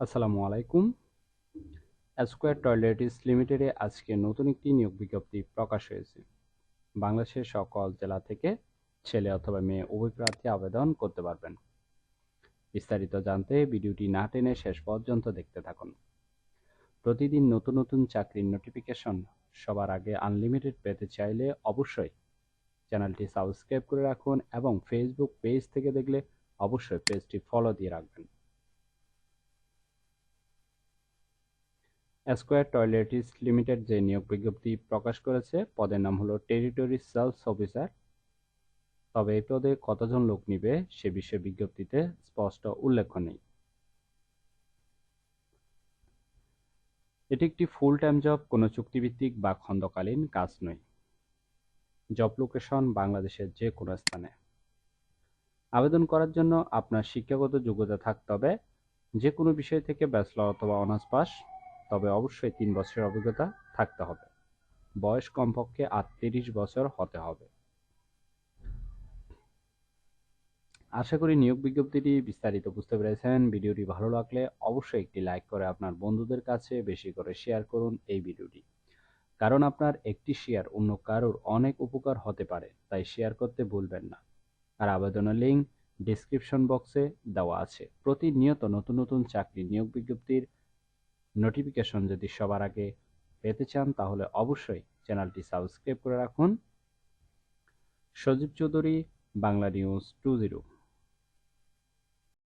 আসসালামু আলাইকুম। Square toiletries লিমিটেডে আজকে নতুন একটি নিয়োগ বিজ্ঞপ্তি প্রকাশ হয়েছে। বাংলাদেশের সকল জেলা থেকে ছেলে অথবা মেয়ে উভয় প্রার্থী আবেদন করতে পারবেন। বিস্তারিত জানতে ভিডিওটি না টেনে শেষ পর্যন্ত দেখতে থাকুন। প্রতিদিন নতুন নতুন চাকরির নোটিফিকেশন সবার আগে আনলিমিটেড পেতে চাইলে অবশ্যই চ্যানেলটি সাবস্ক্রাইব করে রাখুন এবং ফেসবুক পেজ থেকে দেখলে অবশ্যই পেজটি ফলো দিয়ে রাখবেন। স্কোয়ার টয়লেটিস লিমিটেড যে নিয়োগ বিজ্ঞপ্তি প্রকাশ করেছে, পদের নাম হলো টেরিটরি সেলস অফিসার তবে এই পদে কতজন লোক নিবে সে বিষয়ে বিজ্ঞপ্তিতে স্পষ্ট উল্লেখ নেই। এটি একটি ফুল টাইম জব কোনো চুক্তিভিত্তিক বা খণ্ডকালীন কাজ নয়। জব লোকেশন বাংলাদেশের যে কোনো স্থানে। আবেদন করার জন্য আপনার শিক্ষাগত যোগ্যতা থাকতে হবে। যে কোনো বিষয় থেকে ব্যাচলর অথবা অনার্স পাস তবে অবশ্যই তিন বছরের অভিজ্ঞতা থাকতে হবে। বয়স কমপক্ষে আটত্রিশ বছর হতে হবে। আশা করি নিয়োগ বিজ্ঞপ্তিটি বিস্তারিত বুঝতে পেরেছেন। ভিডিওটি ভালো লাগলে অবশ্যই একটি লাইক করে আপনার বন্ধুদের কাছে বেশি করে শেয়ার করুন এই ভিডিওটি। কারণ আপনার একটি শেয়ার অন্য কারোর অনেক উপকার হতে পারে, তাই শেয়ার করতে ভুলবেন না। আর আবেদনের লিঙ্ক ডিসক্রিপশন বক্সে দেওয়া আছে। প্রতিনিয়ত নতুন নতুন চাকরি নিয়োগ বিজ্ঞপ্তির নোটিফিকেশন যদি সবার আগে পেতে চান, তাহলে অবশ্যই চ্যানেলটি সাবস্ক্রাইব করে রাখুন। Sajib Chowdhury, Bangla news two zero.